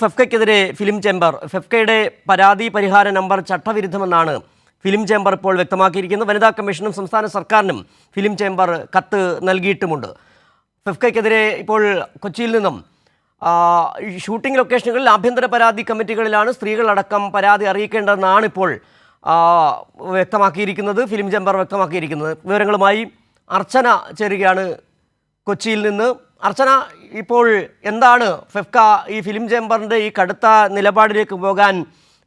ഫെഫ്കയ്ക്കെതിരെ film chamber. ഫെഫ്കയുടെ പരാതി പരിഹാര number ചട്ടവിരുദ്ധമെന്നാണ് film chamber ഇപ്പോൾ വ്യക്തമാക്കിയിരിക്കുന്നത്. വനിതാ കമ്മീഷനും സംസ്ഥാന സർക്കാരിനും ഫിലിം ചേംബർ കത്ത് നൽകിയിട്ടുമുണ്ട്. ഫെഫ്കയ്ക്കെതിരെ ഇപ്പോൾ കൊച്ചിയിൽ നിന്നും ഷൂട്ടിംഗ് ലൊക്കേഷനുകളിൽ ആഭ്യന്തര പരാതി കമ്മിറ്റികളിലാണ് സ്ത്രീകളടക്കം പരാതി അറിയിക്കേണ്ടതെന്നാണ് ഇപ്പോൾ വ്യക്തമാക്കിയിരിക്കുന്നത് ഫിലിം ചേംബർ വ്യക്തമാക്കിയിരിക്കുന്നത്. വിവരങ്ങളുമായി അർച്ചന ചേരുകയാണ് കൊച്ചിയിൽ നിന്ന്. അർച്ചന ഇപ്പോൾ എന്താണ് ഫെഫ്ക ഈ ഫിലിം ചേംബറിന്റെ ഈ കടുത്ത നിലപാടിലേക്ക് പോകാൻ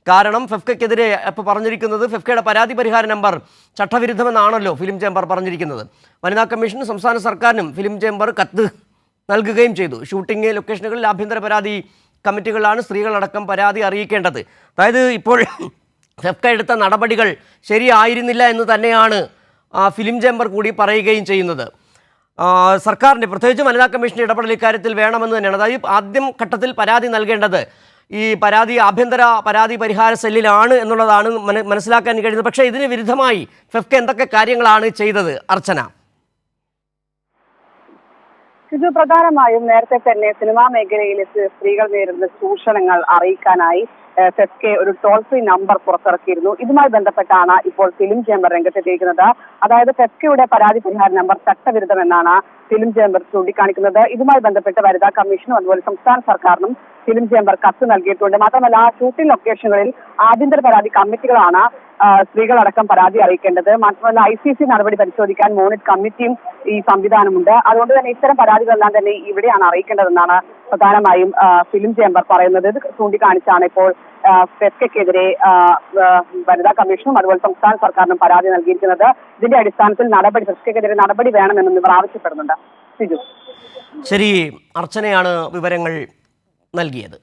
കാരണം? ഫെഫ്കയ്ക്കെതിരെ ഇപ്പോൾ പറഞ്ഞിരിക്കുന്നത് ഫെഫ്കയുടെ പരാതി പരിഹാര നമ്പർ ചട്ടവിരുദ്ധമെന്നാണല്ലോ ഫിലിം ചേംബർ പറഞ്ഞിരിക്കുന്നത്. വനിതാ കമ്മീഷനും സംസ്ഥാന സർക്കാരിനും ഫിലിം ചേംബർ കത്ത് നൽകുകയും ചെയ്തു. ഷൂട്ടിംഗ് ലൊക്കേഷനുകളിൽ ആഭ്യന്തര പരാതി കമ്മിറ്റികളാണ് സ്ത്രീകളടക്കം പരാതി അറിയിക്കേണ്ടത്. അതായത് ഇപ്പോൾ ഫെഫ്ക എടുത്ത നടപടികൾ ശരിയായിരുന്നില്ല എന്ന് തന്നെയാണ് ഫിലിം ചേംബർ കൂടി പറയുകയും ചെയ്യുന്നത്. സർക്കാരിന്റെ പ്രത്യേകിച്ച് വനിതാ കമ്മീഷന്റെ ഇടപെടൽ ഇക്കാര്യത്തിൽ വേണമെന്ന് തന്നെയാണ്. അതായത് ആദ്യം ഘട്ടത്തിൽ പരാതി നൽകേണ്ടത് ഈ പരാതി ആഭ്യന്തര പരാതി പരിഹാര സെല്ലിലാണ് എന്നുള്ളതാണ് മന- മനസ്സിലാക്കാൻ കഴിയുന്നത്. പക്ഷേ ഇതിന് വിരുദ്ധമായി ഫെഫ്ക എന്തൊക്കെ കാര്യങ്ങളാണ് ചെയ്തത്? അർച്ചന. ഇത് പ്രധാനമായും നേരത്തെ തന്നെ സിനിമാ മേഖലയിലെ സ് സ്ത്രീകൾ നേരിടുന്ന ചൂഷണങ്ങൾ അറിയിക്കാനായി സെസ്കെ ഒരു ടോൾ ഫ്രീ നമ്പർ പുറത്തിറക്കിയിരുന്നു. ഇതുമായി ബന്ധപ്പെട്ടാണ് ഇപ്പോൾ ഫിലിം ചേംബർ രംഗത്തെത്തിയിരിക്കുന്നത്. അതായത് സെസ്കെയുടെ പരാതി പരിഹാര നമ്പർ ചട്ടവിരുദ്ധമെന്നാണ് ഫിലിം ചേംബർ ചൂണ്ടിക്കാണിക്കുന്നത്. ഇതുമായി ബന്ധപ്പെട്ട് വനിതാ കമ്മീഷനും അതുപോലെ സംസ്ഥാന സർക്കാരിനും ഫിലിം ചേംബർ കത്ത് നൽകിയിട്ടുണ്ട്. മാത്രമല്ല ഷൂട്ടിംഗ് ലൊക്കേഷനുകളിൽ ആഭ്യന്തര പരാതി കമ്മിറ്റികളാണ് സ്ത്രീകളടക്കം പരാതി അറിയിക്കേണ്ടത്. മാത്രമല്ല ഐ സി സി നടപടി പരിശോധിക്കാൻ മോണിറ്റ് കമ്മിറ്റിയും ഈ സംവിധാനമുണ്ട്. അതുകൊണ്ട് തന്നെ ഇത്തരം പരാതികളെല്ലാം തന്നെ ഇവിടെയാണ് അറിയിക്കേണ്ടതെന്നാണ് പ്രധാനമായും ഫിലിം ചേംബർ പറയുന്നത്. ഇത് ചൂണ്ടിക്കാണിച്ചാണ് ഇപ്പോൾ ആ, വനിതാ കമ്മീഷനും അതുപോലെ സംസ്ഥാന സർക്കാരിനും പരാതി നൽകിയിരിക്കുന്നത്. ഇതിന്റെ അടിസ്ഥാനത്തിൽ നടപടി ഫെസ്കെതിരെ നടപടി വേണമെന്നും ഇവർ ആവശ്യപ്പെടുന്നുണ്ട്. ശരി അർച്ചനയാണ് വിവരങ്ങൾ നൽകിയത്.